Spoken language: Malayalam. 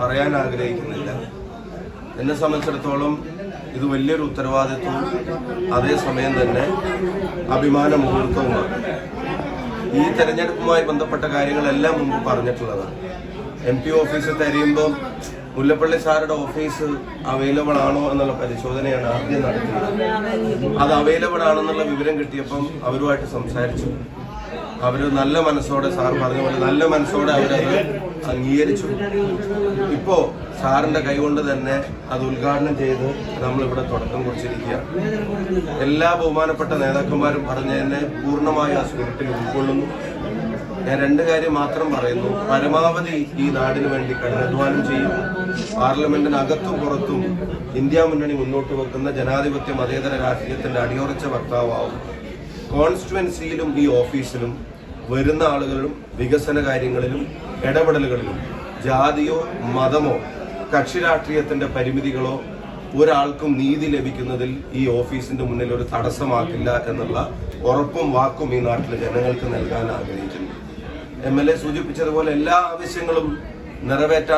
പറയാൻ ആഗ്രഹിക്കുന്നില്ല. എന്നെ സംബന്ധിച്ചിടത്തോളം ഇത് വലിയൊരു ഉത്തരവാദിത്വവും അതേസമയം തന്നെ അഭിമാന മുഹൂർത്തവുമാണ്. ഈ തെരഞ്ഞെടുപ്പുമായി ബന്ധപ്പെട്ട കാര്യങ്ങളെല്ലാം മുമ്പ് പറഞ്ഞിട്ടുള്ളതാണ്. എം പി ഓഫീസ് തരയുമ്പോൾ മുല്ലപ്പള്ളി സാറുടെ ഓഫീസ് അവൈലബിൾ ആണോ എന്നുള്ള പരിശോധനയാണ് ആദ്യം നടത്തിയത്. അത് അവൈലബിൾ ആണെന്നുള്ള വിവരം കിട്ടിയപ്പം അവരുമായിട്ട് സംസാരിച്ചു. അവർ നല്ല മനസ്സോടെ സാർ പറഞ്ഞ പോലെ നല്ല മനസ്സോടെ അവരത് അംഗീകരിച്ചു. ഇപ്പോ സാറിന്റെ കൈകൊണ്ട് തന്നെ അത് ഉദ്ഘാടനം ചെയ്ത് നമ്മളിവിടെ തുടക്കം കുറിച്ചിരിക്കുക എല്ലാ ബഹുമാനപ്പെട്ട നേതാക്കന്മാരും പറഞ്ഞതിനെ പൂർണമായി ആ സ്പിരിറ്റിൽ ഉൾക്കൊള്ളുന്നു. ഞാൻ രണ്ട് കാര്യം മാത്രം പറയുന്നു. പരമാവധി ഈ നാടിന് വേണ്ടി കഠിനാധ്വാനം ചെയ്യും. പാർലമെന്റിനകത്തും പുറത്തും ഇന്ത്യ മുന്നണി മുന്നോട്ട് വെക്കുന്ന ജനാധിപത്യ മതേതര രാഷ്ട്രീയത്തിന്റെ അടിയുറച്ച വക്താവാവും. കോൺസ്റ്റിറ്റുവൻസിയിലും ഈ ഓഫീസിലും വരുന്ന ആളുകളിലും വികസന കാര്യങ്ങളിലും ഇടപെടലുകളിലും ജാതിയോ മതമോ കക്ഷി രാഷ്ട്രീയത്തിന്റെ പരിമിതികളോ ഒരാൾക്കും നീതി ലഭിക്കുന്നതിൽ ഈ ഓഫീസിന്റെ മുന്നിൽ ഒരു തടസ്സമാക്കില്ല എന്നുള്ള ഉറപ്പും വാക്കും ഈ നാട്ടിലെ ജനങ്ങൾക്ക് നൽകാൻ ആഗ്രഹിക്കുന്നു. എം എൽ എ സൂചിപ്പിച്ചതുപോലെ എല്ലാ ആവശ്യങ്ങളും നിറവേറ്റാൻ